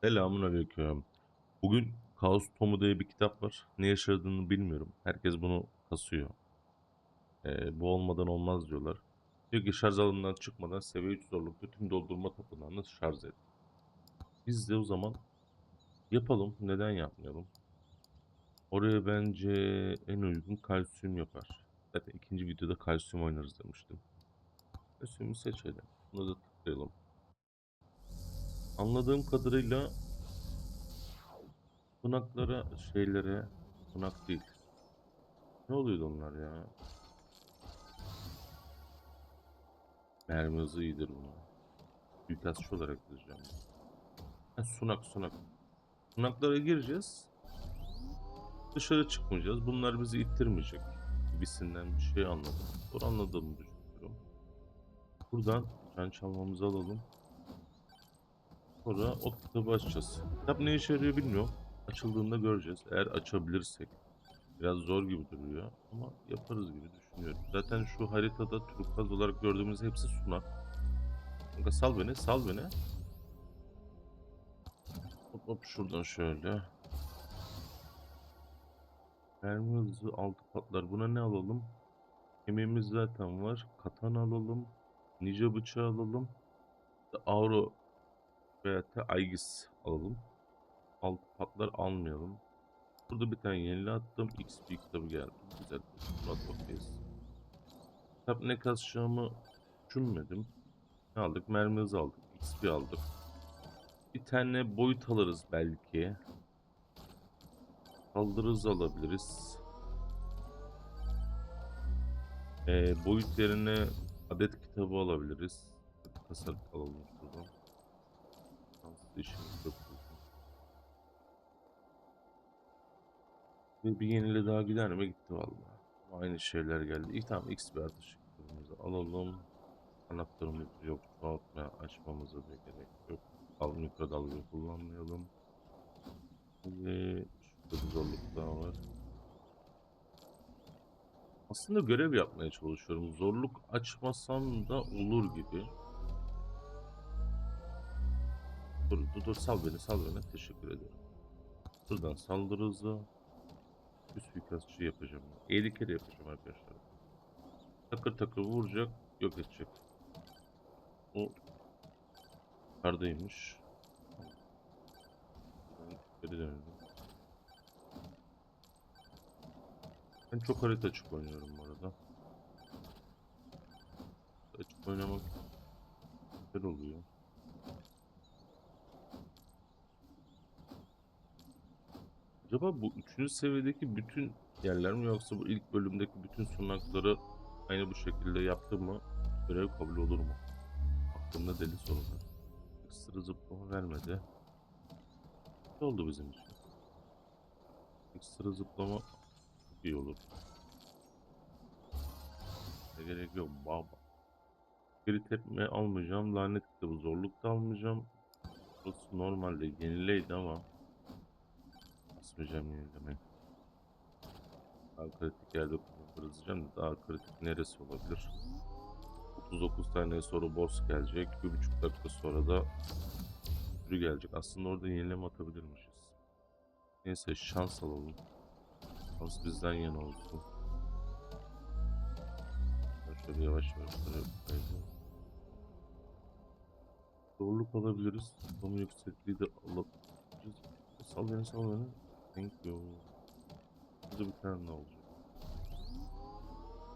Selamun aleyküm. Bugün Kaos Tomu diye bir kitap var. Ne yaşadığını bilmiyorum. Herkes bunu kasıyor. Ee, bu olmadan olmaz diyorlar. Diyor ki şarj alanından çıkmadan seviye 3 zorlukta tüm doldurma tapınağını şarj et. Biz de o zaman yapalım. Neden yapmayalım? Oraya bence en uygun kalsiyum yapar. Zaten ikinci videoda kalsiyum oynarız demiştim. Kalsiyumu seçelim. Bunu da tıklayalım. Anladığım kadarıyla Sunaklara, şeylere, sunak değil. Ne oluyordu onlar ya? Mermi hızı iyidir buna. Suikastçı olarak yazacağım. Ha, sunak, sunak. Sunaklara gireceğiz. Dışarı çıkmayacağız. Bunlar bizi ittirmeyecek. Gibisinden bir şey anladım. Doğru anladığımı düşünüyorum. Buradan can çalmamızı alalım. Sonra o kitabı açacağız. Kitap ne işe yarıyor bilmiyorum. Açıldığında göreceğiz. Eğer açabilirsek. Biraz zor gibi duruyor ama yaparız gibi düşünüyorum. Zaten şu haritada turkuaz olarak gördüğümüz hepsi sunak. Kanka sal beni, sal beni. Hop hop şuradan şöyle. Mermi hızı altı patlar. Buna ne alalım? Kemiğimiz zaten var. Katana alalım. Ninja bıçağı alalım. Auro veya da Aegis alalım. Altı patlar almayalım. Burada bir tane yenili attım. XP kitabı geldi. Güzel. Not okey'iz. Kitap ne kasacağımı düşünmedim. Ne aldık? Mermi hızı aldık. XP aldık. Bir tane boyut alırız belki. Saldırı hızı alabiliriz. Ee, boyut yerine adet kitabı alabiliriz. Kasar alalım şuradan. İşimiz yok. burada. Ve bir yenile daha gider mi? Gitti vallahi. Aynı şeyler geldi. İyi tamam XP artışı kitabımızı alalım. Anahtarımız yok. Çoğaltmaya açmamıza da gerek yok. Al mikrodalga kullanmayalım. Ve şurada bir zorluk daha var. Aslında görev yapmaya çalışıyorum. Zorluk açmasam da olur gibi. Dur dur dur sal beni sal beni. Teşekkür ederim. Buradan saldırı hızı. Bir suikastçı yapacağım. 50 kere yapacağım arkadaşlar. Takır takır vuracak, yok edecek. O yukarıdaymış. Ben Geri dönelim. Ben çok harita açık oynuyorum bu arada. Açık oynamak güzel oluyor. Acaba bu üçüncü seviyedeki bütün yerler mi yoksa bu ilk bölümdeki bütün sunakları aynı bu şekilde yaptı mı görev kabul olur mu? Aklımda deli sorular. Ekstra zıplama vermedi. Ne oldu bizim için? Ekstra zıplama iyi olur. Ne gerek yok baba. Geri tepme almayacağım. Lanet kitabı zorluk da almayacağım. Burası normalde yenileydi ama basmayacağım yenilemeyi. Daha kritik yerde kullanacağım da daha kritik neresi olabilir? 39 tane soru boss gelecek. Bir buçuk dakika sonra da sürü gelecek. Aslında orada yenileme atabilirmişiz. Neyse şans alalım. Şans bizden yana olsun. Ben şöyle yavaş yavaş kaydı. Zorluk alabiliriz. Ama yüksekliği de alabiliriz. Sal beni sal beni. Thank you. Burada bir tane ne olacak?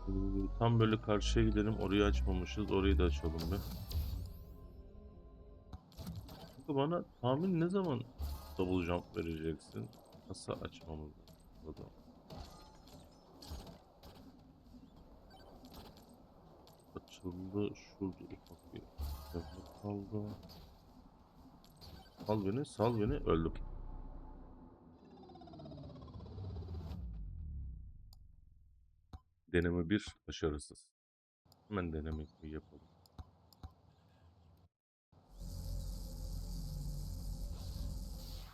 Ee, Tam böyle karşıya gidelim. Orayı açmamışız. Orayı da açalım bir. Kanka bana tahmin ne zaman double jump vereceksin? Nasıl açmamız lazım? Açıldı. Şurada ufak bir kaldı. Sal beni, sal beni. Öldüm. Deneme 1 başarısız. Hemen deneme 2 yapalım.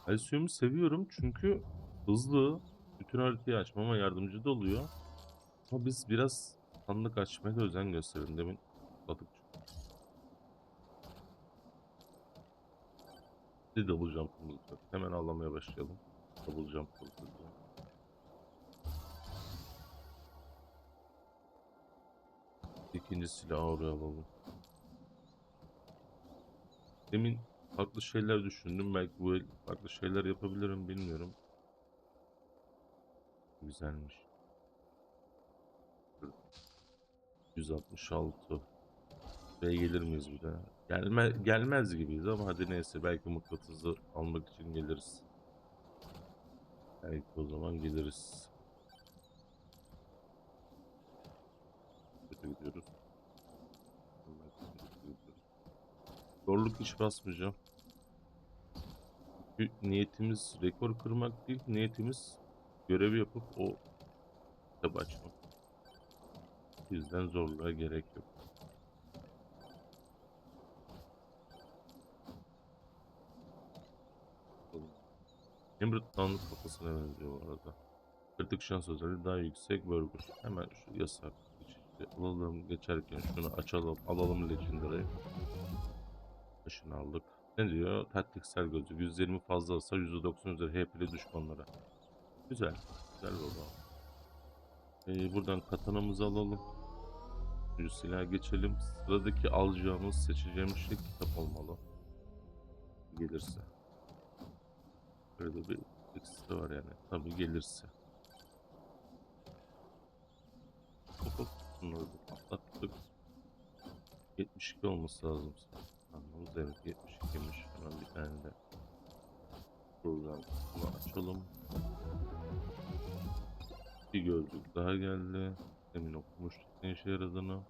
Kalsiyumu seviyorum çünkü hızlı. Bütün haritayı açmama yardımcı da oluyor. Ama biz biraz sandık açmaya da özen gösterelim. Demin atladık. Bir double jump'ımız var. Hemen avlamaya başlayalım. Double jump hızlı. İkinci silahı oraya alalım. Demin farklı şeyler düşündüm. Belki bu farklı şeyler yapabilirim bilmiyorum. Güzelmiş. 166. Buraya gelir miyiz bir daha? Gelme, gelmez gibiyiz ama hadi neyse belki mıknatısı almak için geliriz. Belki o zaman geliriz. Kötü gidiyoruz. Zorluk hiç basmayacağım. Niyetimiz rekor kırmak değil, niyetimiz görevi yapıp o kitabı açmak. O yüzden zorluğa gerek yok. Emerald Town'un kafasına benziyor bu arada. Kritik şans özelliği daha yüksek burger. Hemen şu yasak alalım geçerken şunu açalım alalım Legendary'i. Başını aldık. Ne diyor? Taktiksel gözü. 120 fazla alsa %90 üzeri HP'li düşmanlara. Güzel. Güzel oldu. Ee, buradan katanamızı alalım. Şu silah geçelim. Sıradaki alacağımız, seçeceğimiz şey kitap olmalı. Gelirse. Böyle bir ekstra var yani. Tabii gelirse. Hop hop. Bunları da atlattık. 72 olması lazım. Anlamız evet 72'ymiş. Hemen bir tane de program bunu açalım. Bir gözlük daha geldi. Demin okumuştuk ne işe yaradığını.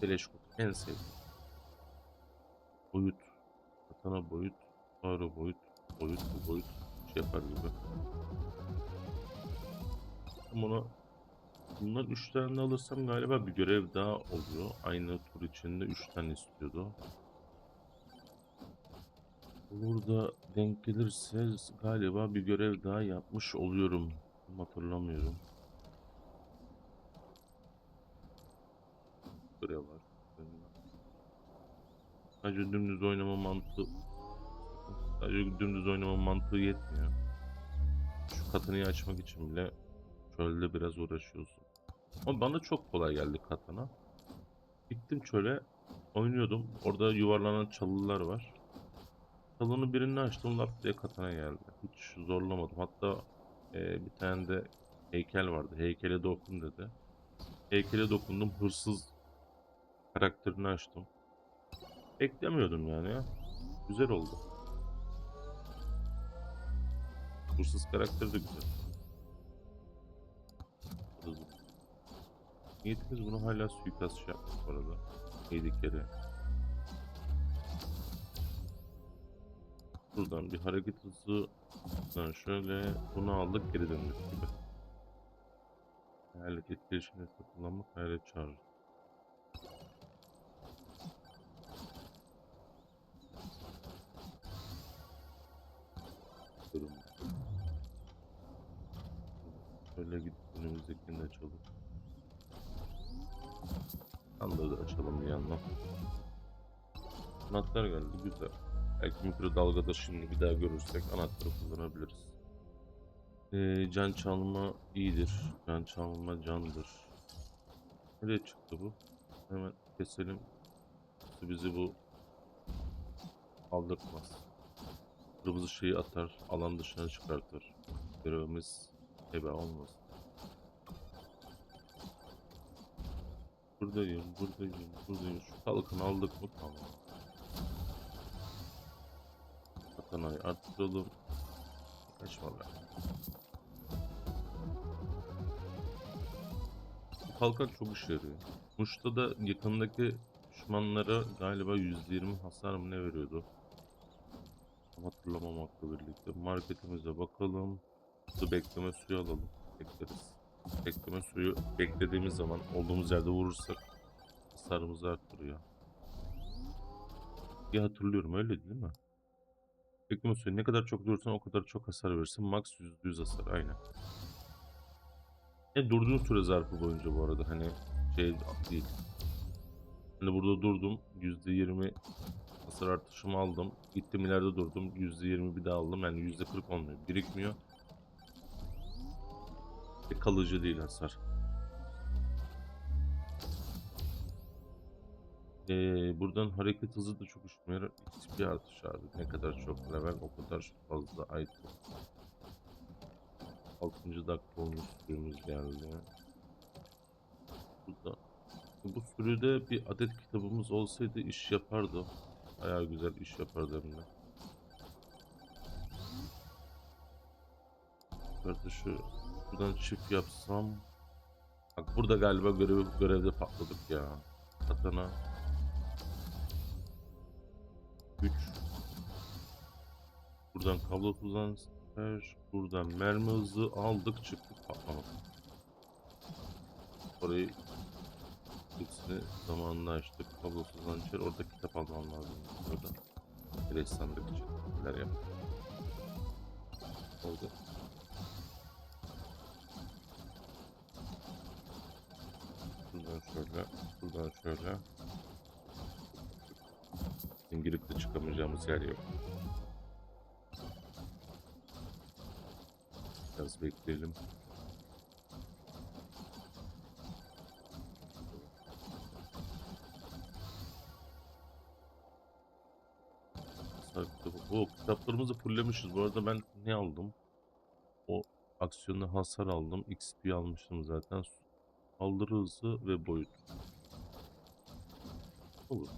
Teleskop en sevdiğim. Boyut. Katana boyut. Faro boyut. Boyut bu boyut. Şey yapar gibi. Ona Bunlar 3 tane alırsam galiba bir görev daha oluyor. Aynı tur içinde 3 tane istiyordu. Burada denk gelirse galiba bir görev daha yapmış oluyorum. Hatırlamıyorum. Görev var. Sadece dümdüz oynama mantığı Sadece dümdüz oynama mantığı yetmiyor. Şu katanayı açmak için bile çölde biraz uğraşıyorsun. Ama bana çok kolay geldi katana. Gittim çöle oynuyordum. Orada yuvarlanan çalılar var. Çalının birini açtım lap diye katana geldi. Hiç zorlamadım. Hatta e, bir tane de heykel vardı. Heykele dokun dedi. Heykele dokundum. Hırsız karakterini açtım. Beklemiyordum yani ya. Güzel oldu. Hırsız karakteri de güzel. Niyetimiz bunu hala suikast şey yapmak bu arada. Yedi kere. Buradan bir hareket hızı Buradan şöyle bunu aldık geri döndük gibi. Hayalet etkileşimde kullanmak hayalet çağırır. Anahtar geldi güzel. Belki mikrodalgada şimdi bir daha görürsek anahtarı kullanabiliriz. Ee, can çalma iyidir. Can çalma candır. Nereye çıktı bu? Hemen keselim. Bizi bu aldırtmaz. Kırmızı şeyi atar, alan dışına çıkartır. Görevimiz heba olmasın. Buradayım, buradayım, buradayım. Şu kalkanı aldık mı? Tamam. Katanayı arttıralım. Kaçma be. Bu kalkan çok işe yarıyor. Muş'ta da yakındaki düşmanlara galiba %20 hasar mı ne veriyordu? Hatırlamamakla birlikte. Marketimize bakalım. Su bekleme suyu alalım. Bekleriz. Bekleme suyu beklediğimiz zaman olduğumuz yerde vurursak hasarımızı arttırıyor. Bir hatırlıyorum öyle değil mi? Bekleme suyu ne kadar çok durursan o kadar çok hasar verirsin. Max %100 hasar aynen. E durduğun süre zarfı boyunca bu arada hani şey değil. Hani burada durdum. %20 hasar artışımı aldım. Gittim ileride durdum. %20 bir daha aldım. Yani %40 olmuyor. Birikmiyor. Ve kalıcı değil hasar. Ee, buradan hareket hızı da çok işime yarar. XP artış abi. Ne kadar çok level o kadar fazla item. 6. dakika olmuş sürümüz geldi. Burada. Bu sürüde bir adet kitabımız olsaydı iş yapardı. Bayağı güzel iş yapardı hem de. Burada şu buradan çift yapsam. Bak burada galiba görev, görevde patladık ya. Katana. 3 Buradan kablo siper. Buradan mermi hızı aldık çıktık patlamadık. Orayı hepsini zamanında açtık. Kablo içeri orada kitap almam lazım. Orada. Kireç sandık için. Neler yap. Orada. Buradan şöyle. Buradan şöyle. İngilizce de çıkamayacağımız yer yok. Biraz bekleyelim. O kitaplarımızı fulllemişiz. Bu arada ben ne aldım? O aksiyonda hasar aldım. XP almıştım zaten. Saldırı hızı ve boyut. Olur?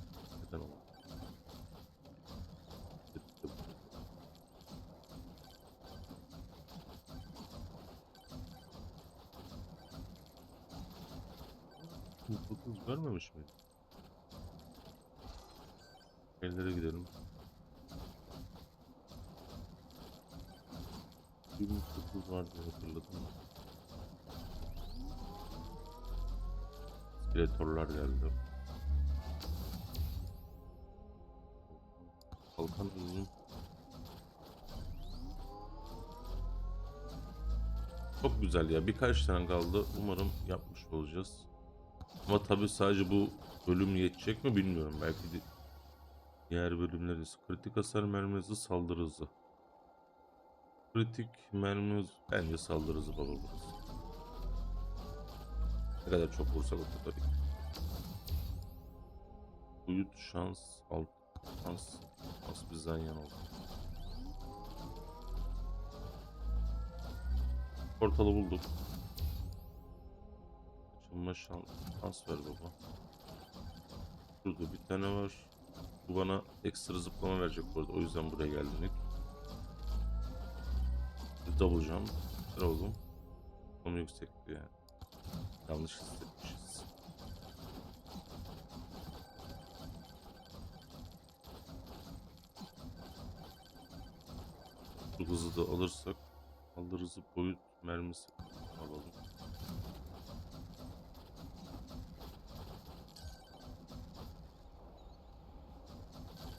Mutluluk vermemiş miydi? Ellere gidelim. Bir mutluluk var diye hatırladım. İskeletorlar geldi. Kalkan uzun. Çok güzel ya. Birkaç tane kaldı. Umarım yapmış olacağız. Ama tabii sadece bu bölüm yetecek mi bilmiyorum. Belki de diğer bölümleriz. Kritik hasar mermi hızı saldırı hızı. Kritik mermi hızı bence saldırı hızı baba burası. Ne kadar çok vursak o kadar iyi. Uyut şans alt şans şans bizden yana oldu. Portalı bulduk. Açılma şans, şans ver baba. Şurada bir tane var. Bu bana ekstra zıplama verecek bu arada. O yüzden buraya geldim double jump. Ver oğlum. Onu yüksekti yani. Yanlış hissetmişiz. Bu hızı da alırsak alırız boyut mermisi alalım.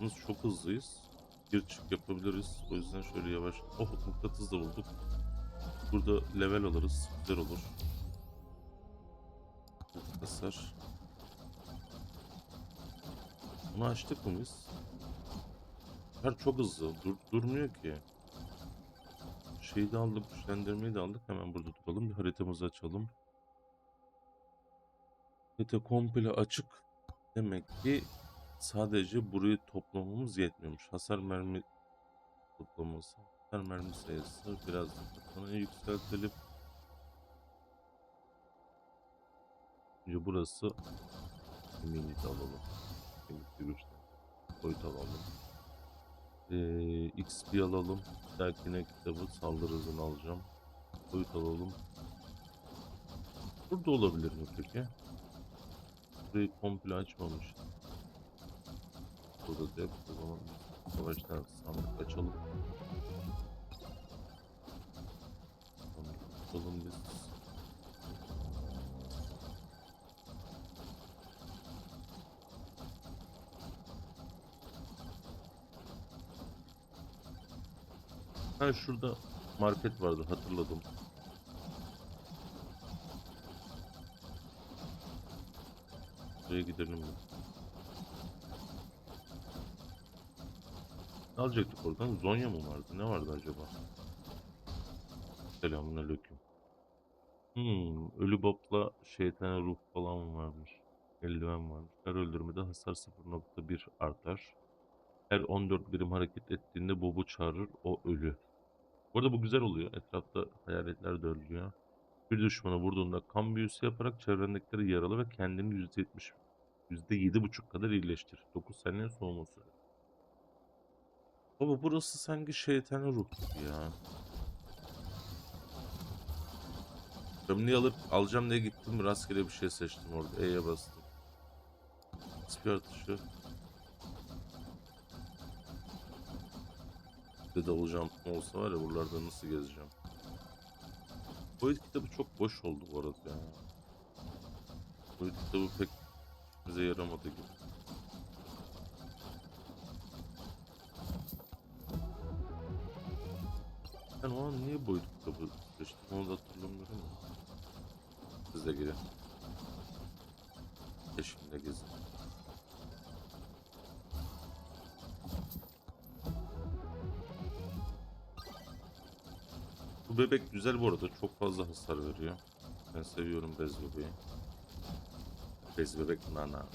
Biz çok hızlıyız. Bir çık yapabiliriz. O yüzden şöyle yavaş. Oh mıknatıs da bulduk. Burada level alırız. Güzel olur. Hasar. Bunu açtık mı biz? Her çok hızlı. Dur, durmuyor ki. Şeyi de aldık, güçlendirmeyi de aldık. Hemen burada duralım. Bir haritamızı açalım. Harita komple açık. Demek ki sadece burayı toplamamız yetmiyormuş. Hasar mermi toplaması. Hasar mermi sayısı biraz da katanayı yükseltelim. Önce burası Immunity alalım. Immunity güçten. Boyut alalım. Ee, XP alalım. Dahakine kitabı saldırı hızını alacağım. Boyut alalım. Burada olabilir mi peki? Burayı komple açmamış. Burada da yok. O zaman savaştan sandık açalım. Açalım biz. Ha şurada market vardı hatırladım. Buraya gidelim mi? Ne alacaktık oradan? Zonya mı vardı? Ne vardı acaba? Selamünaleyküm. Hmm, ölü bobla şeytana ruh falan varmış. Eldiven varmış. Her öldürmede hasar 0.1 artar. Her 14 birim hareket ettiğinde bobu çağırır. O ölü. Bu arada bu güzel oluyor. Etrafta hayaletler de. Bir düşmana vurduğunda kan büyüsü yaparak çevrendekileri yaralı ve kendini %70 %7.5 kadar iyileştir. 9 saniye soğuma süre. Baba burası sanki şeytanın ruh ya. Gömleği alıp alacağım diye gittim rastgele bir şey seçtim orada. E'ye bastım. XP artışı. Bir de olacağım olsa var ya buralarda nasıl gezeceğim. Bu kitabı çok boş oldu bu arada ya. Bu kitabı pek bize yaramadı gibi. Ben o an niye boyut kitabı seçtim onu da hatırlamıyorum. Siz de girin. Peşimde gezin. Bu bebek güzel bu arada. Çok fazla hasar veriyor. Ben seviyorum bez bebeği. Bez bebek nana.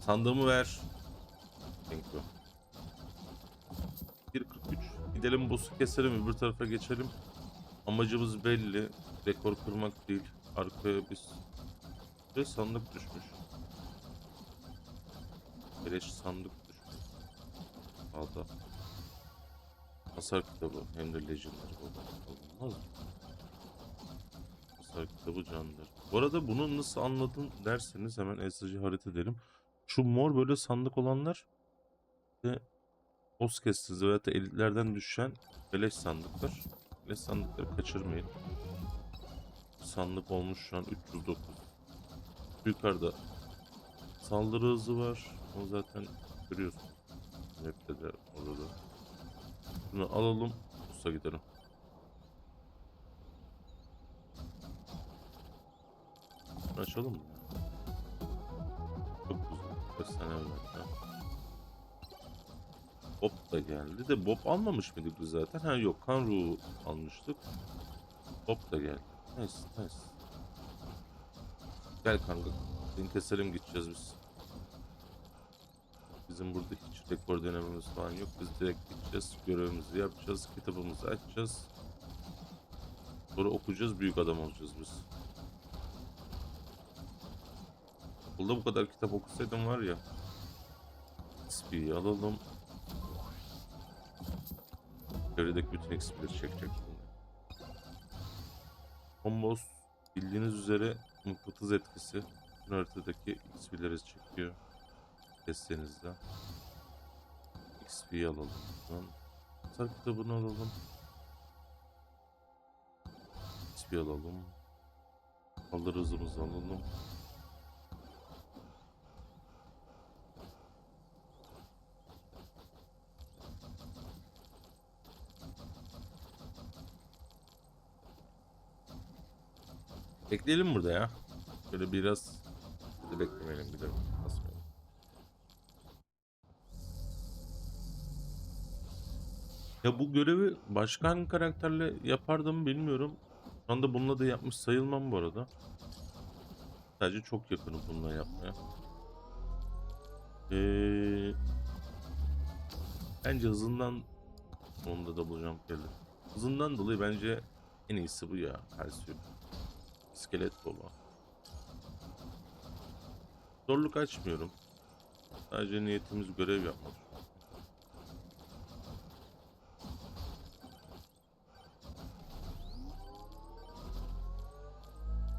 Sandığımı ver. Thank you. 1.43. Gidelim boss'u keselim öbür tarafa geçelim. Amacımız belli. Rekor kırmak değil. Arkaya biz... Ve sandık düşmüş. Beleş sandık düşmüş. Sağda. Hasar kitabı hem de Legendary baba. Olmaz mı? Hasar kitabı candır. Bu arada bunu nasıl anladın derseniz hemen esajı harita edelim. Şu mor böyle sandık olanlar ve kestiniz veya da elitlerden düşen beleş sandıklar. Beleş sandıkları kaçırmayın. Sandık olmuş şu an 309. Yukarıda saldırı hızı var. Onu zaten görüyorsun. Map'te de orada da. Bunu alalım. Usta gidelim. Açalım mı? Çok güzel. Evvel ya. Bob da geldi de Bob almamış mıydık biz zaten? Ha yok kan ruhu almıştık. Bob da geldi. Nice nice. Gel kanka. Seni keselim gideceğiz biz. Bizim burada hiç rekor denememiz falan yok. Biz direkt gideceğiz. Görevimizi yapacağız. Kitabımızı açacağız. Sonra okuyacağız. Büyük adam olacağız biz. Okulda bu kadar kitap okusaydım var ya. XP'yi alalım. Çevredeki bütün XP'leri çekecek şimdi. Kombos bildiğiniz üzere mıknatıs etkisi. Bütün haritadaki XP'leri çekiyor. Desteğinizde. XP'yi alalım. Buradan. Hasar kitabını alalım. XP alalım. Alır hızımızı alalım. Bekleyelim burada ya. Böyle biraz bir de beklemeyelim bir de. Ya bu görevi başka hangi karakterle yapardım bilmiyorum. Şu anda bununla da yapmış sayılmam bu arada. Sadece çok yakınım bununla yapmaya. Ee, bence hızından onda da bulacağım geldi. Hızından dolayı bence en iyisi bu ya. Perseus. İskelet baba. Zorluk açmıyorum. Sadece niyetimiz görev yapmak.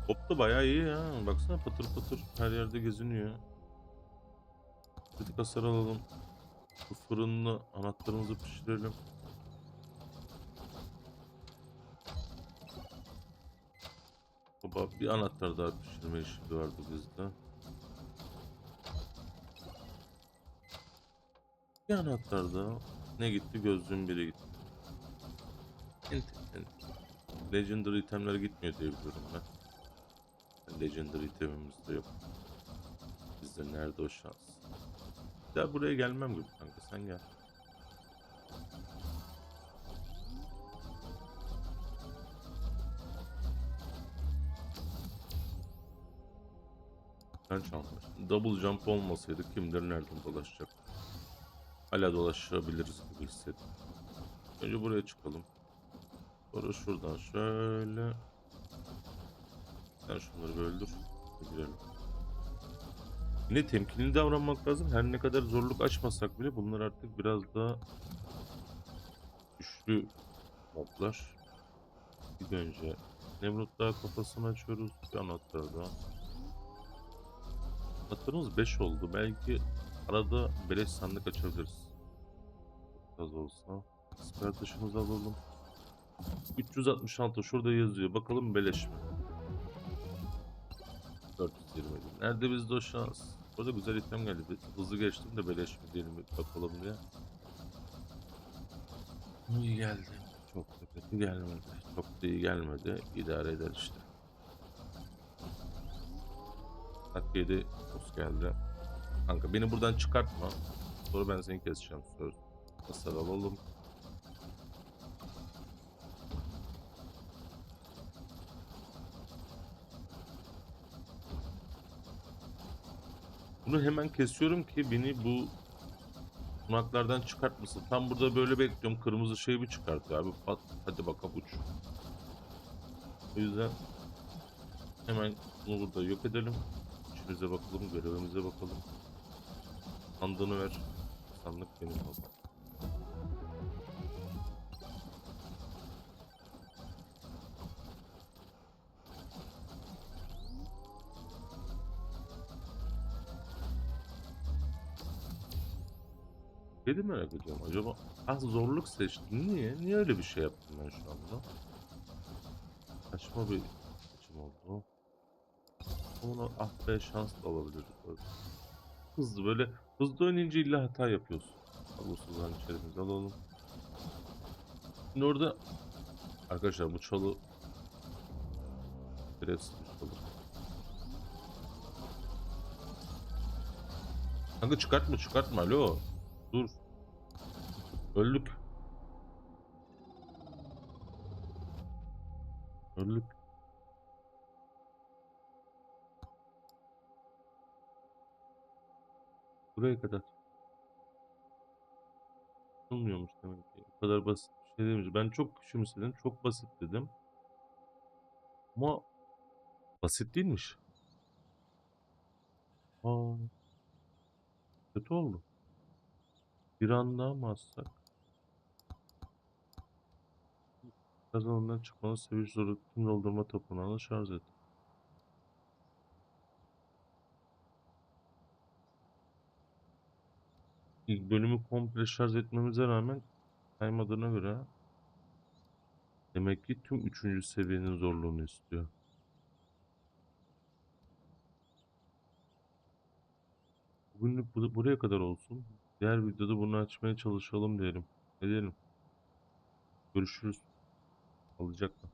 Hop da bayağı iyi ya. Baksana patır patır her yerde geziniyor. Kritik hasar alalım. Bu fırınla anahtarımızı pişirelim. Baba bir anahtar daha pişirme işi vardı bizde. Bir anahtar daha. Ne gitti? Gözlüğün biri gitti. Legendary itemler gitmiyor diye biliyorum ben. Legendary itemimiz de yok. Bizde nerede o şans? Daha buraya gelmem gibi kanka sen gel. Ben çalmış. Double jump olmasaydı kim bilir nereden dolaşacak. Hala dolaşabiliriz gibi hissettim. Önce buraya çıkalım. Sonra şuradan şöyle. Sen şunları bir öldür. Girelim. Yine temkinli davranmak lazım. Her ne kadar zorluk açmasak bile bunlar artık biraz daha güçlü moblar. Bir önce Nemrut daha kafasını açıyoruz. Bir anahtar daha. Anahtarımız 5 oldu. Belki arada beleş sandık açabiliriz. Çok az olsa. Siper taşımızı alalım. 366 şurada yazıyor. Bakalım beleş mi? 420 bin. Nerede bizde o şans? Burada güzel item geldi. Hızlı geçtim de beleş mi mi bakalım diye. İyi geldi. Çok da kötü gelmedi. Çok da iyi gelmedi. İdare eder işte. Dakika 7 Rus geldi. Kanka beni buradan çıkartma. Sonra ben seni keseceğim söz. Hasar alalım. Bunu hemen kesiyorum ki beni bu sunaklardan çıkartmasın. Tam burada böyle bekliyorum. Kırmızı şey bir çıkartıyor abi. Pat, hadi bakalım uç. O yüzden hemen bunu burada yok edelim. İşimize bakalım, görevimize bakalım. Sandığını ver. Sandık benim oldu. Beni merak ediyorum acaba ah zorluk seçtim niye? Niye öyle bir şey yaptım ben şu anda? Saçma bir seçim oldu. Onu ah be şans da alabilirdik. Hızlı böyle hızlı oynayınca illa hata yapıyorsun. Ablusuzdan içerimizi alalım. Şimdi orada arkadaşlar bu çalı biraz çalı. Kanka çıkartma çıkartma alo. Dur. Öldük. Öldük. Buraya kadar. Olmuyormuş demek ki. O kadar basit bir şey değilmiş. Ben çok küçümsedim. Çok basit dedim. Ama basit değilmiş. Aa, kötü oldu. Bir an daha mı atsak? Kazanımdan çıkmanın seviş zoru tüm doldurma tapınağını şarj et. Bölümü komple şarj etmemize rağmen kaymadığına göre demek ki tüm üçüncü seviyenin zorluğunu istiyor. Bugünlük bu- buraya kadar olsun. Diğer videoda bunu açmaya çalışalım diyelim. Ne diyelim? Görüşürüz. Alacakla.